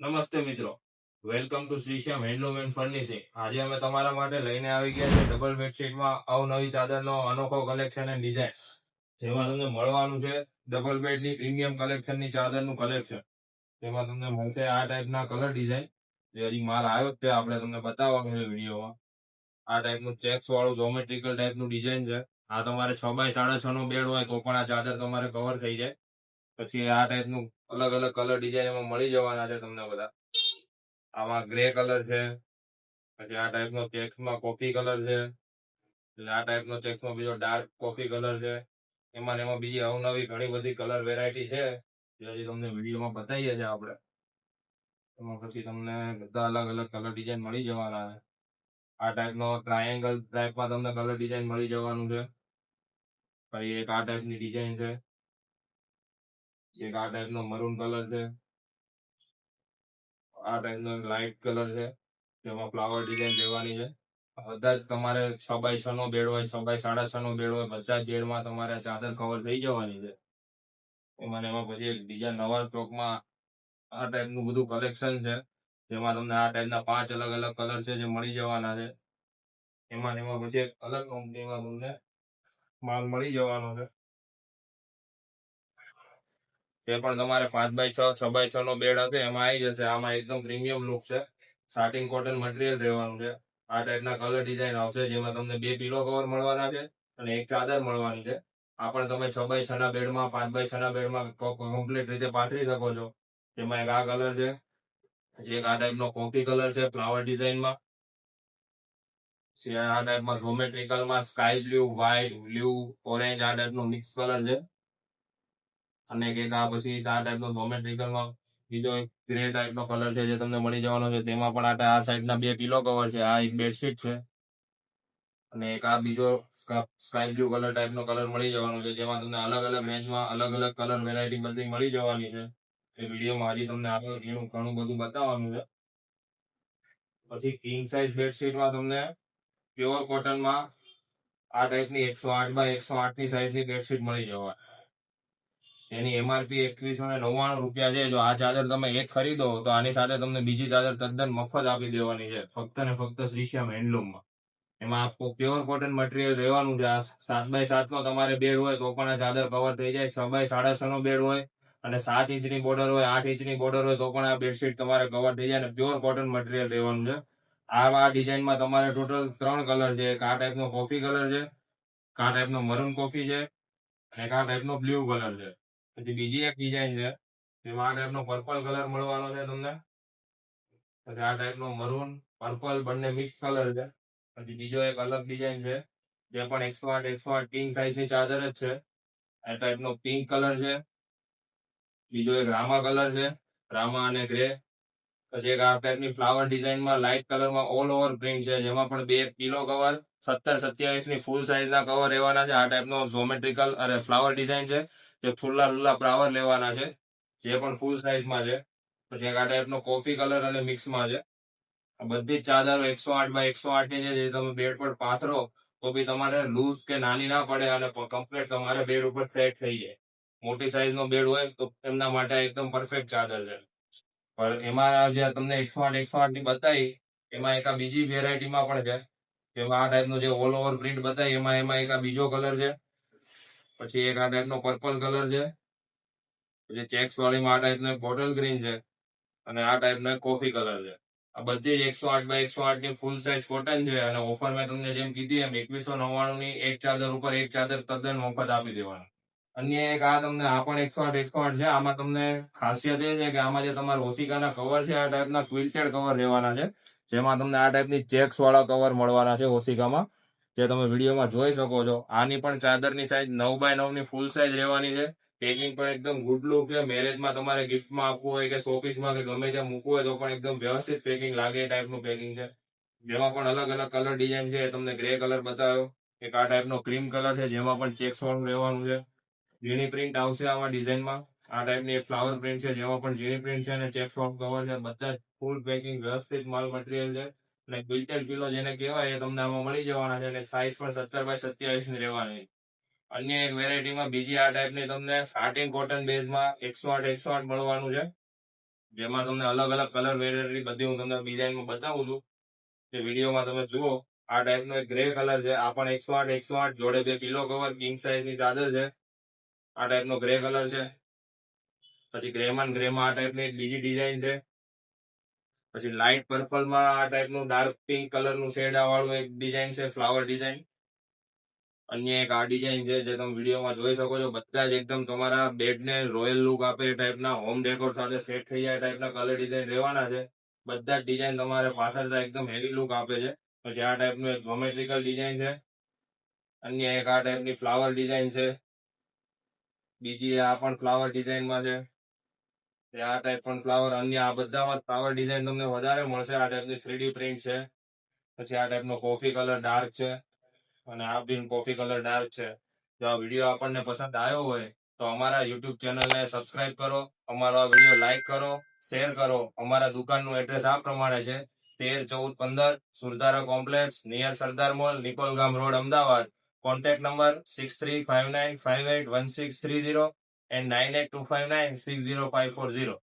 નમસ્તે મિત્રો. Welcome to Shrishyam handloom and furnishing આજે અમે તમારા માટે લઈને આવી ગયા છે ડબલ બેડશીટમાં અવનવી ચાદરનો અનોખો કલેક્શન એન્ડ ડિઝાઇન જેમાં તમને મળવાનું છે ડબલ બેડની પ્રીમિયમ કલેક્શનની ચાદરનું કલેક્શન જેમાં તમને મળશે આ ટાઈપના કલર ડિઝાઇન જે હજી માલ આવ્યો છે, આપણે તમને બતાવવાનું છે વિડીયોમાં. આ ટાઈપનું ચેક્સ વાળું જોમેટ્રિકલ ટાઈપનું ડિઝાઇન છે. આ તમારે છ બાય સાડા છ નો બેડ હોય તો પણ આ ચાદર તમારે કવર થઈ જાય. પછી આ ટાઈપનું અલગ અલગ કલર ડિઝાઇન એમાં મળી જવાના છે તમને બધા. આમાં ગ્રે કલર છે, પછી આ ટાઈપનો ચેક્સમાં કોફી કલર છે, એટલે આ ટાઈપનો ચેક્સમાં બીજો ડાર્ક કોફી કલર છે. એમાં એમાં બીજી અવનવી ઘણી બધી કલર વેરાયટી છે, જે હજી તમને વિડીયોમાં બતાવીએ છીએ આપણે. એમાં પછી તમને બધા અલગ અલગ કલર ડિઝાઇન મળી જવાના છે. આ ટાઈપનો ટ્રાયેંગલ ટાઈપમાં તમને કલર ડિઝાઇન મળી જવાનું છે. પછી એક આ ટાઈપની ડિઝાઇન છે. એક આ ટાઈપનો મરૂન કલર છે. આ ટાઈપનો લાઇટ કલર છે. તેમાં ફ્લાવર ડિઝાઇન દેવાની છે. બધા જ તમારે છ બાય છ નો બેડ હોય, છ બાય સાડા છ નો બેડ હોય, બધા જ બેડમાં તમારે ચાદર કવર થઈ જવાની છે. એમાં ને એમાં પછી એક બીજા નવા સ્ટોકમાં આ ટાઈપનું બધું કલેક્શન છે. જેમાં તમને આ ટાઈપના પાંચ અલગ અલગ કલર છે જે મળી જવાના છે. એમાં એમાં પછી એક અલગ કંપનીમાં તમને માલ મળી જવાનો છે. તે પણ તમારે પાંચ બાય છ છ બાય છ નો બેડ હશે, એમાં આવી જશે. આમાં એકદમ પ્રીમિયમ લુક છે. સાટિંગ કોટન મટીરિયલ રહેવાનું છે. આ ટાઈપના કલર ડિઝાઇન આવશે, જેમાં તમને બે પીલો કવર મળવાના છે અને એક ચાદર મળવાની છે. આ પણ તમે છ બાય છ ના બેડમાં પાંચ બાય છ ના બેડમાં કમ્પ્લીટ રીતે પાથરી શકો છો. જેમાં એક આ કલર છે. એક આ ટાઈપનો કોફી કલર છે ફ્લાવર ડિઝાઇનમાં આ ટાઈપમાં જોમેટ્રિકલમાં sky blue white blue orange આ ટાઈપનો મિક્સ કલર છે. અને એક આ પછી આ ટાઈપનો જોમેટ્રિકલમાં બીજો એક ગ્રે ટાઈપનો કલર છે જે તમને મળી જવાનો છે, તેમાં પણ આ આ સાઈડના બે પીલો કવર છે, આ એક બેડશીટ છે. અને એક આ બીજો સ્કાય બ્લુ કલર ટાઈપનો કલર મળી જવાનો છે, જેમાં તમને અલગ અલગ રેન્જમાં અલગ અલગ કલર વેરાયટી બધી મળી જવાની છે. એ વિડીયોમાં હજી તમને આગળ ઘણું બધું બતાવવાનું છે. પછી કિંગ સાઇઝ બેડશીટમાં તમને પ્યોર કોટનમાં આ ટાઈપની એકસો આઠ બાય એકસો આઠની સાઈઝની બેડશીટ મળી જવાની એની એમઆરપી એકવીસો ને નવ્વાણું રૂપિયા છે. જો આ ચાદર તમે એક ખરીદો, તો આની સાથે તમને બીજી ચાદર તદ્દન મફત આપી દેવાની છે. ફક્ત ને ફક્ત શ્રીશ્યામ હેન્ડલૂમમાં. એમાં આપકો પ્યોર કોટન મટીરિયલ રહેવાનું છે. આ સાત બાય સાતનો તમારે બેડ હોય તો પણ આ ચાદર કવર થઈ જાય. છ બાય સાડા છ નો બેડ હોય અને સાત ઇંચની બોર્ડર હોય, આઠ ઇંચની બોર્ડર હોય તો પણ આ બેડશીટ તમારે કવર થઈ જાય અને પ્યોર કોટન મટીરિયલ રહેવાનું છે. આ ડિઝાઇનમાં તમારે ટોટલ ત્રણ કલર છે. એક આ ટાઈપનો કોફી કલર છે. આ ટાઈપનો મરૂન કોફી છે. એક આ ટાઈપનો બ્લુ કલર છે. પછી બીજી એક ડિઝાઇન છે. જેમાં આ ટાઈપનો પર્પલ કલર મળવાનો છે તમને. પછી આ ટાઈપનો મરૂન પર્પલ બંને મિક્સ કલર છે. પછી બીજો એક અલગ ડિઝાઇન છે. જે પણ એકસો આઠ એકસો આઠ કિંગ સાઇઝની ચાદર જ છે. આ ટાઈપનો પિંક કલર છે. બીજો એક રામા કલર છે. રામા અને ગ્રે એક આ ટાઈપની ફ્લાવર ડિઝાઇનમાં લાઇટ કલરમાં ઓલ ઓવર પ્રિન્ટ છે, જેમાં પણ બે કિલો કવર સત્તર સત્યાવીસની ફૂલ સાઇઝના કવર રહેવાના છે. આ ટાઈપનો ઝોમેટ્રિકલ અરે ફ્લાવર ડિઝાઇન છે, જે ફુલ્લા લુલ્લા ફ્લાવર લેવાના છે, જે પણ ફૂલ સાઇઝમાં છે. એક આ ટાઈપનો કોફી કલર અને મિક્સમાં છે. આ બધી જ ચાદરો એકસો આઠ બાય એકસો આઠની છે, જે તમે બેડ પર પાથરો, તો બી તમારે લૂઝ કે નાની ના પડે અને કમ્પ્લેટ તમારે બેડ ઉપર સેટ થઈ જાય. મોટી સાઇઝ નો બેડ હોય, તો એમના માટે એકદમ પરફેક્ટ ચાદર છે. પણ એમાં જે તમને એકસો આઠ એકસો આઠની બતાવી એમાં એક બીજી વેરાયટીમાં પણ છે. જેમાં આ ટાઈપનો જે ઓલ ઓવર પ્રિન્ટ બતાવી એમાં એમાં એક બીજો કલર છે. પછી એક આ ટાઈપનો પર્પલ કલર છે. પછી ચેક્સ વાળીમાં આ ટાઈપનો બોટલ ગ્રીન છે. અને આ ટાઈપનો કોફી કલર છે. આ બધી જ એકસો આઠ બાય એકસો આઠની ફૂલ સાઇઝ કોટન છે અને ઓફર મેં તમને જેમ કીધી એમ એકવીસો નવ્વાણું ની એક ચાદર ઉપર એક ચાદર તદ્દન મફત આપી દેવાનું. અન્ય એક આ તમને આ પણ એકસો આઠ એકસો આઠ છે. આમાં તમને ખાસિયત એ છે કે આમાં જે તમારા ઓસિકાના કવર છે, આ ટાઈપના ક્વિલ્ટેડ કવર રહેવાના છે. જેમાં તમને આ ટાઈપની ચેક્સ વાળા કવર મળવાના છે ઓસિકામાં જે તમે વિડીયોમાં જોઈ શકો છો. આની પણ ચાદરની સાઈઝ નવ બાય નવની ફૂલ સાઈઝ રહેવાની છે. પેકિંગ પણ એકદમ ગુડ લુક છે. મેરેજમાં તમારે ગિફ્ટમાં આપવું હોય કે શોપીસમાં કે ગમે ત્યાં મૂકવું હોય તો પણ એકદમ વ્યવસ્થિત પેકિંગ લાગે એ ટાઈપનું પેકિંગ છે. જેમાં પણ અલગ અલગ કલર ડિઝાઇન છે તમને ગ્રે કલર બતાવ્યો. એક આ ટાઈપનો ક્રીમ કલર છે, જેમાં પણ ચેક્સ વાળું રહેવાનું છે. ઝીણી પ્રિન્ટ આવશે આમાં ડિઝાઇનમાં આ ટાઈપની ફ્લાવર પ્રિન્ટ છે, જેમાં પણ ઝીણી પ્રિન્ટ છે અને ચેક ફોર્મ કવર છે. બધા ફૂલ પેકિંગ વ્યવસ્થિત માલ મટીરિયલ છે. અને ક્વિન્ટલ કિલો જેને કહેવાય એ તમને આમાં મળી જવાના છે અને સાઇઝ પણ સત્તર બાય સત્યાવીસની રહેવાની. અન્ય એક વેરાયટીમાં બીજી આ ટાઈપની તમને સાટિન કોટન બેઝમાં એકસો આઠ એકસો આઠ મળવાનું છે. જેમાં તમને અલગ અલગ કલર વેરાયટી બધી હું તમને ડિઝાઇનમાં બતાવું છું. જે વિડીયોમાં તમે જુઓ, આ ટાઈપનો એક ગ્રે કલર છે. આ પણ એકસો આઠ એકસો આઠ જોડે બે કિલો કવર કિંગ સાઇઝની ચાદર છે. આ ટાઈપનો ગ્રે કલર છે. પછી ગ્રેમાં ગ્રેમાં આ ટાઈપની એક બીજી ડિઝાઇન છે. પછી લાઇટ પર્પલમાં આ ટાઈપનું ડાર્ક પિંક કલરનું શેડ વાળું એક ડિઝાઇન છે ફ્લાવર ડિઝાઇન અન્ય એક આ ડિઝાઇન છે જે તમે વિડીયોમાં જોઈ શકો છો. બધા જ એકદમ તમારા બેડને રોયલ લુક આપે એ ટાઈપના હોમ ડેકોર સાથે સેટ થઈ જાય ટાઈપના કલર ડિઝાઇન રહેવાના છે. બધા જ ડિઝાઇન તમારે પાછળ એકદમ હેવી લુક આપે છે. પછી આ ટાઈપનું એક જોમેટ્રિકલ ડિઝાઇન છે. અન્ય એક આ ટાઈપની ફ્લાવર ડિઝાઇન છે. બીજી આ પણ ફ્લાવર ડિઝાઇનમાં છે. આ ટાઈપ પણ ફ્લાવર અન્ય આ બધામાં ફ્લાવર ડિઝાઇન તમને વધારે મળશે. આ ટાઈપની થ્રીડી પ્રિન્ટ છે. પછી આ ટાઈપનો કોફી કલર ડાર્ક છે. અને આ બી કોફી કલર ડાર્ક છે. જો આ વીડિયો આપણને પસંદ આવ્યો હોય, તો અમારા યુટ્યુબ ચેનલને સબસ્ક્રાઇબ કરો. અમારો આ વીડિયો લાઇક કરો શેર કરો. અમારા દુકાનનું એડ્રેસ આ પ્રમાણે છે. તેર ચૌદ પંદર Surdhara complex near Sardar mall Nikolgam road Ahmedabad. Contact number 6359581630 and 98259 60540.